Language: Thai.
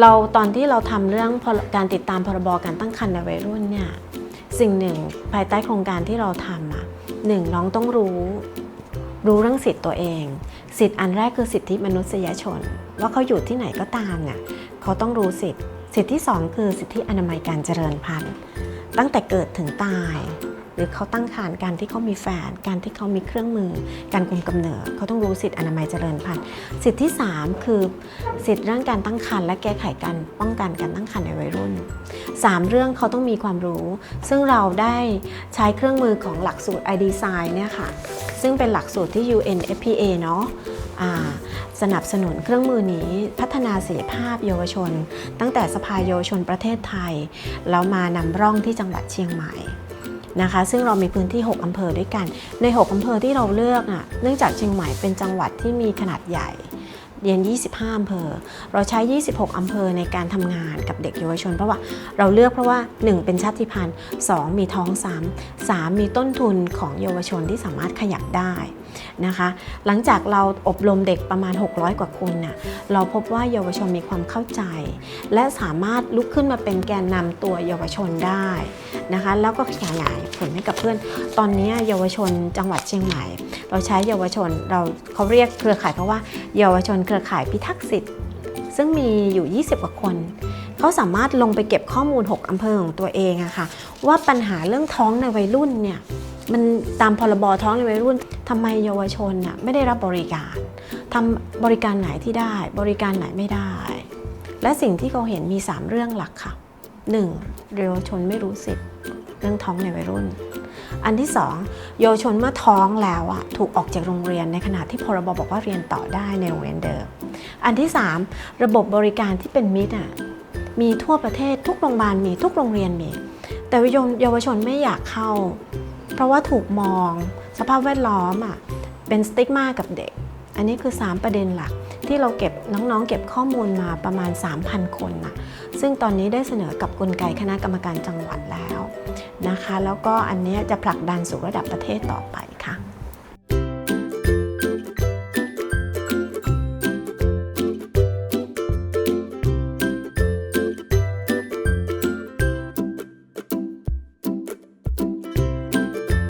เราตอนที่เราทำเรื่องการติดตามพรบการตั้งครรภ์ในวัยรุ่นเนี่ยสิ่งหนึ่งภายใต้โครงการที่เราทำอะหนึ่งน้องต้องรู้รู้เรื่องสิทธิ์ตัวเอง สิทธิ์อันแรกคือสิทธิมนุษยชน ว่าเขาอยู่ที่ไหนก็ตามเนี่ยเขาต้องรู้สิทธิ์ สิทธิที่สองคือสิทธิอนามัยการเจริญพันธุ์ ตั้งแต่เกิดถึงตาย หรือเขาตั้งครรภ์การที่เขามีแฟน การที่เขามีเครื่องมือ การคุมกำเนิดเขาต้องรู้สิทธิอนามัยเจริญพันธุ์สิทธิที่สามคือสิทธิเรื่องการตั้งครรภ์และแก้ไขการป้องกันการตั้งครรภ์ในวัยรุ่นสามเรื่องเขาต้องมีความรู้ ซึ่งเราได้ใช้เครื่องมือของหลักสูตร iDesign เนี่ยค่ะซึ่งเป็นหลักสูตรที่ UNFPA เนาะสนับสนุนเครื่องมือนี้พัฒนาศักยภาพเยาวชน ตั้งแต่สภาเยาวชนประเทศไทย แล้วมานำร่องที่จังหวัดเชียงใหม่ นะคะ ซึ่งเรามีพื้นที่ 6 อำเภอด้วยกัน ใน 6 อำเภอที่เราเลือกอะเนื่องจากเชียงใหม่เป็นจังหวัดที่มีขนาดใหญ่ เรียน 25 อำเภอ เราใช้ 26 อำเภอในการทำงานกับเด็กเยาวชน เพราะว่าเราเลือกเพราะว่า 1 เป็นชาติพันธุ์ 2 มีท้องซ้ำ 3 มีต้นทุนของเยาวชนที่สามารถขยับได้นะคะ หลังจากเราอบรมเด็กประมาณ 600 กว่าคนน่ะเราพบว่าเยาวชนมีความเข้าใจ และสามารถลุกขึ้นมาเป็นแกนนำตัวเยาวชนได้นะคะ แล้วก็ขยายผลให้กับเพื่อน ตอนนี้เยาวชนจังหวัดเชียงใหม่ เราใช้เยาวชนเราเขาเรียกเครือข่ายเพราะว่าเยาวชนเครือข่ายพิทักษ์สิทธิ์ ซึ่งมีอยู่ 20 กว่าคนเขาสามารถลงไปเก็บข้อมูล 6 อำเภอของตัวเองอะค่ะ ว่าปัญหาเรื่องท้องในวัยรุ่นเนี่ยมันตามพรบท้องในวัยรุ่นทำไมเยาวชนน่ะไม่ได้รับบริการทำบริการไหนที่ได้ บริการไหนไม่ได้ และสิ่งที่เขาเห็นมี 3 เรื่องหลักค่ะ 1. เยาวชนไม่รู้สิทธิ์เรื่องท้องในวัยรุ่น อันที่สองเยาวชนเมื่อท้องแล้วอะถูกออกจากโรงเรียนในขณะที่พรบบอกว่าเรียนต่อได้ในโรงเรียนเดิม อันที่สามระบบบริการที่เป็นมิตรอะมีทั่วประเทศทุกโรงพยาบาลมีทุกโรงเรียนมี แต่เยาวชนไม่อยากเข้า เพราะว่าถูกมอง สภาพแวดล้อมอะเป็นสติ๊กมากับเด็ก อันนี้คือ 3 ประเด็นหลัก ที่เราเก็บน้องๆ เก็บข้อมูลมาประมาณ 3,000 คนนะซึ่งตอนนี้ได้เสนอกับกลไกคณะกรรมการจังหวัดแล้วนะคะ แล้วก็อันนี้จะผลักดันสู่ระดับประเทศต่อไปค่ะ